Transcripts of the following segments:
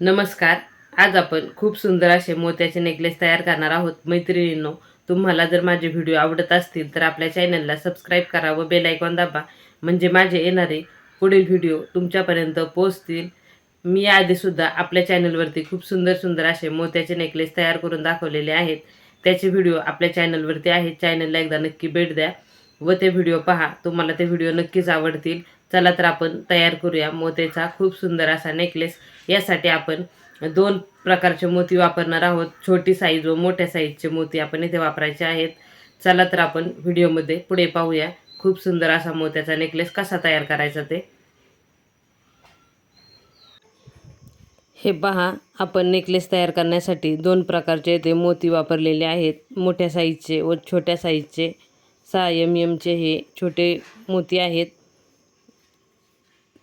नमस्कार. आज आपण खूप सुंदर असे मोत्याचे नेकलेस तयार करणार आहोत. मैत्रिणींनो तुम्हाला जर माझे व्हिडिओ आवडत असतील तर आपल्या चॅनलला सबस्क्राईब करा व बेल आयकॉन दाबा. म्हणजे माझे येणारे पुढील व्हिडिओ तुमच्यापर्यंत पोहोचतील. मी आधीसुद्धा आपल्या चॅनलवरती खूप सुंदर सुंदर असे मोत्याचे नेकलेस तयार करून दाखवलेले आहेत. त्याचे व्हिडिओ आपल्या चॅनलवरती आहेत. चॅनलला एकदा नक्की भेट द्या व ते व्हिडिओ पहा. तुम्हाला ते व्हिडिओ नक्कीच आवडतील. चला तर आपण तयार करूया मोत्याचा खूप सुंदर असा नेकलेस यासाठी आपण दोन प्रकारचे मोती वापरणार आहोत. छोटी साईज व मोठ्या साईजचे मोती आपण इथे वापरायचे आहेत. चला तर आपण व्हिडिओमध्ये पुढे पाहूया. खूप सुंदर असा मोत्याचा नेकलेस कसा तयार करायचा ते. हे पहा आपण नेकलेस तयार करण्यासाठी दोन प्रकारचे ते मोती वापरलेले आहेत. मोठ्या साईजचे व छोट्या साईजचे सहा एम एमचे हे छोटे मोती आहेत.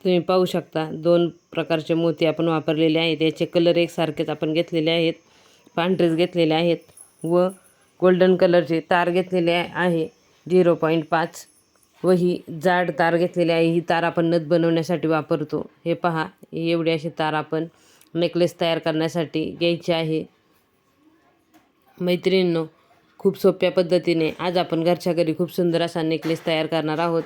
तुम्ही पाहू शकता. दोन प्रकारचे मोती आपण वापरलेले आहेत. याचे कलर एकसारखेच आपण घेतलेले आहेत. पांढरेच घेतलेले आहेत व गोल्डन कलरचे तार घेतलेले आहे. झिरो पॉईंट पाच व ही जाड तार घेतलेली आहे. ही तार आपण नथ बनवण्यासाठी वापरतो. हे पहा एवढी अशी तार आपण नेकलेस तयार करण्यासाठी घ्यायची आहे. मैत्रिणींनो खूप सोप्या पद्धतीने आज आपण घरच्या घरी खूप सुंदर असा नेकलेस तयार करणार आहोत.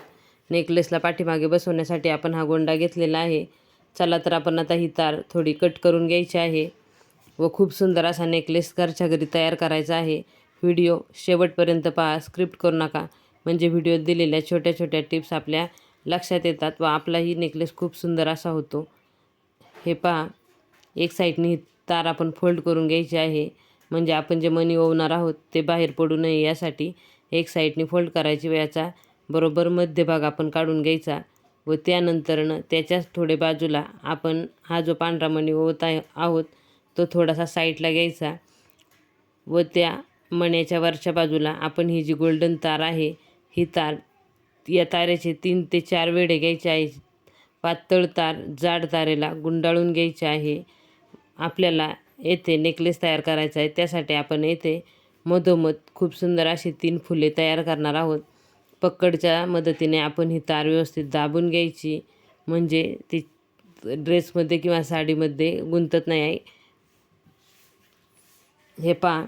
नेकलेसला पाठीमागे बसवण्यासाठी आपण हा गोंडा घेतलेला आहे. चला तर आपण आता ही तार थोडी कट करून घ्यायची आहे व खूप सुंदर असा नेकलेस घरच्या घरी तयार करायचा आहे. व्हिडिओ शेवटपर्यंत पहा स्क्रिप्ट करू नका. म्हणजे व्हिडिओत दिलेल्या छोट्या छोट्या टिप्स आपल्या लक्षात येतात व आपलाही नेकलेस खूप सुंदर असा होतो. हे पहा एक साईडने ही तार आपण फोल्ड करून घ्यायची आहे. म्हणजे आपण जे मनी ओवणार आहोत ते बाहेर पडू नये यासाठी एक साईडने फोल्ड करायची व याचा बरोबर मध्यभाग आपण काढून घ्यायचा व त्यानंतरनं त्याच्याच थोडे बाजूला आपण हा जो पांढरा मणी ओवत आहे आहोत तो थोडासा साईडला घ्यायचा व त्या मण्याच्या वरच्या बाजूला आपण ही जी गोल्डन तार आहे ही तार या तारेचे तीन ते चार वेढे घ्यायचे आहे पातळ तार जाड तारेला गुंडाळून घ्यायचे आहे. आपल्याला येथे नेकलेस तयार करायचा आहे. त्यासाठी आपण येथे मधोमध खूप सुंदर अशी तीन फुले तयार करणार आहोत. पकडच्या मदतीने आपण ही तार व्यवस्थित दाबून घ्यायची. म्हणजे ती ड्रेसमध्ये किंवा साडीमध्ये गुंतत नाही आहे. हे पहा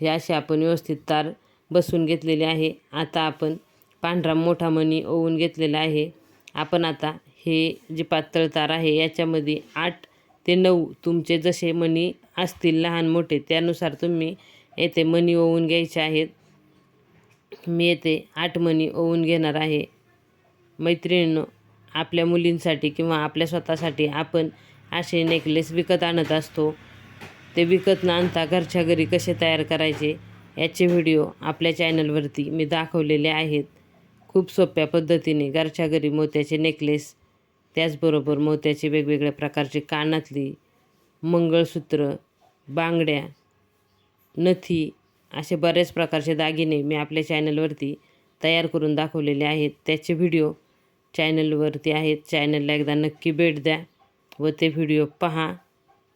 हे असे आपण व्यवस्थित तार बसून घेतलेले आहे. आता आपण पांढरा मोठा मणी ओवून घेतलेला आहे. आपण आता हे जे पातळ तार आहे याच्यामध्ये आठ ते नऊ तुमचे जसे मणी असतील लहान मोठे त्यानुसार तुम्ही येथे मणी ओवून घ्यायचे आहेत. मी येथे आठ मणी ओवून घेणार आहे. मैत्रिणींनो आपल्या मुलींसाठी किंवा आपल्या स्वतःसाठी आपण असे नेकलेस विकत आणत असतो. ते विकत न आणता घरच्या घरी कसे तयार करायचे याचे व्हिडिओ आपल्या चॅनलवरती मी दाखवलेले आहेत. खूप सोप्या पद्धतीने घरच्या घरी मोत्याचे नेकलेस त्याचबरोबर मोत्याचे वेगवेगळ्या प्रकारचे कानातली मंगळसूत्र बांगड्या नथी असे बरेच प्रकारचे दागिने मी आपल्या चॅनलवरती तयार करून दाखवलेले आहेत. त्याचे व्हिडिओ चॅनलवरती आहेत. चॅनलला एकदा नक्की भेट द्या व ते व्हिडिओ पहा.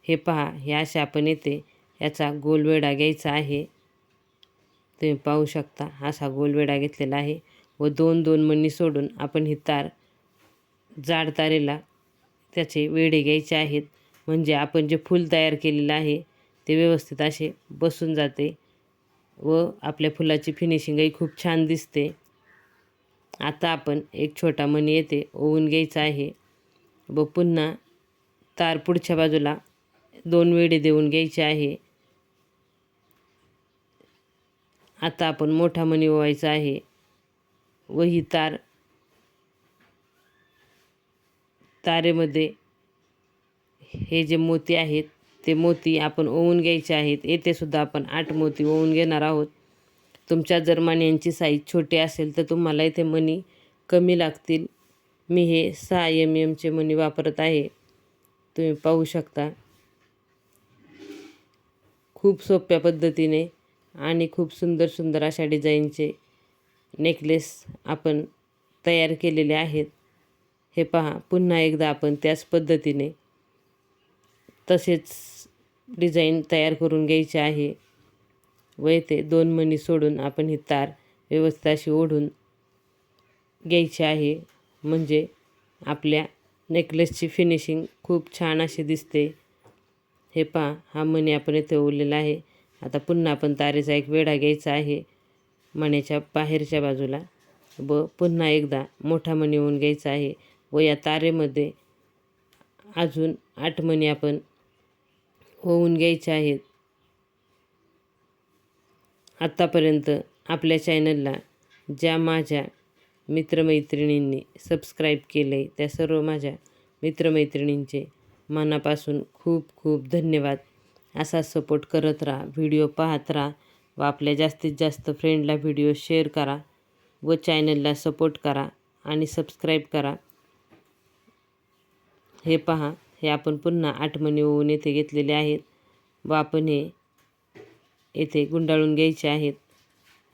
हे पहा हे असे आपण येते याचा गोलवेडा घ्यायचा आहे. तुम्ही पाहू शकता असा गोलवेडा घेतलेला आहे व दोन दोन मणी सोडून आपण ही तार जाड तारेला त्याचे वेडे घ्यायचे आहेत. म्हणजे आपण जे फूल तयार केलेलं आहे ते व्यवस्थित असे बसून जाते. व आपल्या फुलाची फिनिशिंगही खूप छान दिसते. आता आपण एक छोटा मणी येते ओवून घ्यायचा आहे व पुन्हा तार पुढच्या बाजूला दोन वेडे देऊन घ्यायचे आहे. आता आपण मोठा मणी ओवायचा आहे व ही तार तारेमध्ये हे जे मोती आहेत ते मोती आपण ओवून घ्यायचे आहेत. येथे सुद्धा आपण आठ मोती ओवून घेणार आहोत. तुमच्या जर मण्यांची साईज छोटी असेल तर तुम्हाला इथे मणी कमी लागतील. मी हे सहा एम एमचे मणी वापरत आहे. तुम्ही पाहू शकता. खूप सोप्या पद्धतीने आणि खूप सुंदर सुंदर अशा डिझाईनचे नेकलेस आपण तयार केलेले आहेत. हे पहा पुन्हा एकदा आपण त्याच पद्धतीने तसेच डिझाईन तयार करून घ्यायची आहे. व येथे दोन मणी सोडून आपण ही तार व्यवस्थित अशी ओढून घ्यायची आहे. म्हणजे आपल्या नेकलेसची फिनिशिंग खूप छान अशी दिसते. हे पहा हा मणी आपण इथे ओवलेला आहे. आता पुन्हा आपण तारेचा एक वेढा घ्यायचा आहे. मण्याच्या बाहेरच्या बाजूला. व पुन्हा एकदा मोठा मणी होऊन घ्यायचा आहे. व या तारेमध्ये अजून आठ मणी आपण होऊन घ्यायचे आहेत. आत्तापर्यंत आपल्या चॅनलला ज्या माझ्या मित्रमैत्रिणींनी सबस्क्राईब केलं आहे त्या सर्व माझ्या मित्रमैत्रिणींचे मनापासून खूप खूप धन्यवाद. असा सपोर्ट करत राहा व्हिडिओ पाहत राहा व आपल्या जास्तीत जास्त फ्रेंडला व्हिडिओ शेअर करा व चॅनलला सपोर्ट करा आणि सबस्क्राईब करा. हे पहा. हे आपण पुन्हा आठमणी ओवून येथे घेतलेले आहेत. व आपण हे येथे गुंडाळून घ्यायचे आहेत.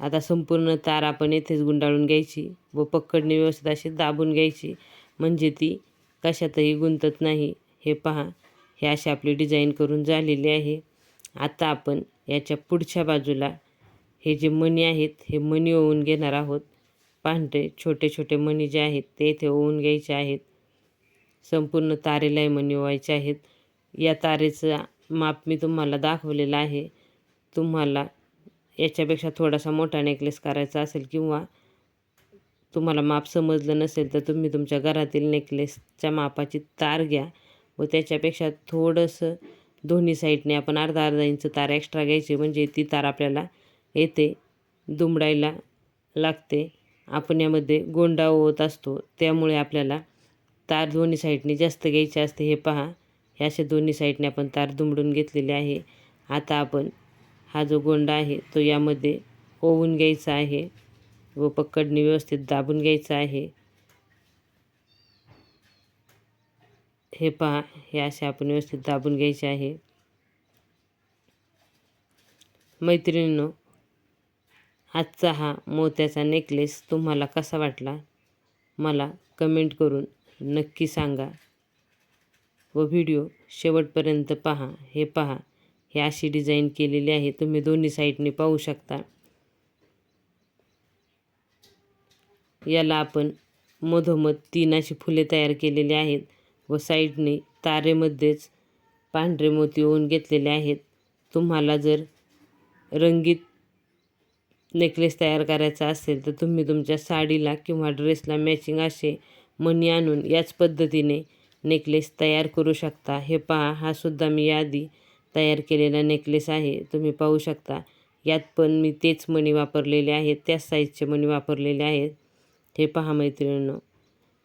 आता संपूर्ण तार आपण येथेच गुंडाळून घ्यायची व पक्कडने व्यवस्थित अशी दाबून घ्यायची. म्हणजे ती कशातही गुंतत नाही. हे पहा हे अशी आपली डिझाईन करून झालेली आहे. आता आपण याच्या पुढच्या बाजूला हे जे मणी आहेत हे मणी ओवून घेणार आहोत. पांढरे छोटे छोटे मणी जे आहेत ते इथे ओवून घ्यायचे आहेत. संपूर्ण तारेला मणी आहेत. या तारेचं माप मी तुम्हाला दाखवलेलं आहे. तुम्हाला याच्यापेक्षा थोडासा मोठा नेकलेस करायचा असेल किंवा तुम्हाला माप समजलं नसेल तर तुम्ही तुमच्या घरातील नेकलेसच्या मापाची तार घ्या व त्याच्यापेक्षा थोडंसं दोन्ही साईडने आपण अर्धा अर्धा इंच तार एक्स्ट्रा घ्यायची. म्हणजे ती तार आपल्याला येते दुमडायला लागते. आपण यामध्ये गोंडा ओवत असतो. त्यामुळे आपल्याला तार दोन्ही साईडने जास्त घ्यायचे असते हे पहा. ह्या अशा दोन्ही साईडने आपण तार दुमडून घेतलेले आहे. आता आपण हा जो गोंडा आहे तो यामध्ये ओवून घ्यायचा आहे व पकडणी व्यवस्थित दाबून घ्यायचा आहे. हे पहा हे असे आपण व्यवस्थित दाबून घ्यायचे आहे. मैत्रिणींनो आजचा हा मोत्याचा नेकलेस तुम्हाला कसा वाटला? मला कमेंट करून नक्की सांगा व व्हिडिओ शेवटपर्यंत पहा. हे पहा. हे अशी डिझाईन केलेली आहे. तुम्ही दोन्ही साईडने पाहू शकता. याला आपण मधोमध तीन अशी फुले तयार केलेली आहेत व साईडने तारेमध्येच पांढरे मोती होऊन घेतलेले आहेत. तुम्हाला जर रंगीत नेकलेस तयार करायचा असेल तर तुम्ही तुमच्या साडीला किंवा ड्रेसला मॅचिंग असे मणी आणून याच पद्धतीने नेकलेस तयार करू शकता. हे पहा हा सुद्धा मी यादी तयार केलेला नेकलेस आहे. तुम्ही पाहू शकता. यात पण मी तेच मणी वापरलेले आहेत त्याच साईजचे मणी वापरलेले आहेत. हे पहा मैत्रिणींनो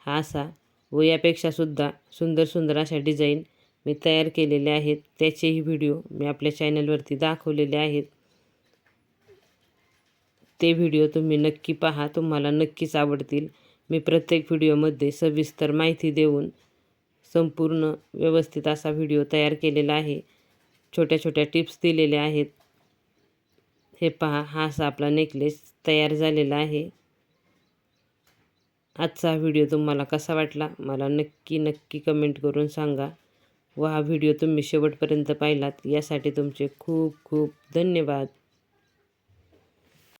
हा असा व यापेक्षासुद्धा सुंदर सुंदर अशा डिझाईन मी तयार केलेले आहेत. त्याचेही व्हिडिओ मी आपल्या चॅनलवरती दाखवलेले आहेत. ते व्हिडिओ तुम्ही नक्की पहा तुम्हाला नक्कीच आवडतील. मी प्रत्येक व्हिडिओमध्ये सविस्तर माहिती देऊन संपूर्ण व्यवस्थित असा व्हिडिओ तयार केलेला आहे. छोट्या छोट्या टिप्स दिलेल्या आहेत. हे पहा हा असा आपला नेकलेस तयार झालेला आहे. आजचा व्हिडिओ तुम्हाला कसा वाटला मला नक्की नक्की कमेंट करून सांगा व हा व्हिडिओ तुम्ही शेवटपर्यंत पाहिलात यासाठी तुमचे खूप खूप धन्यवाद.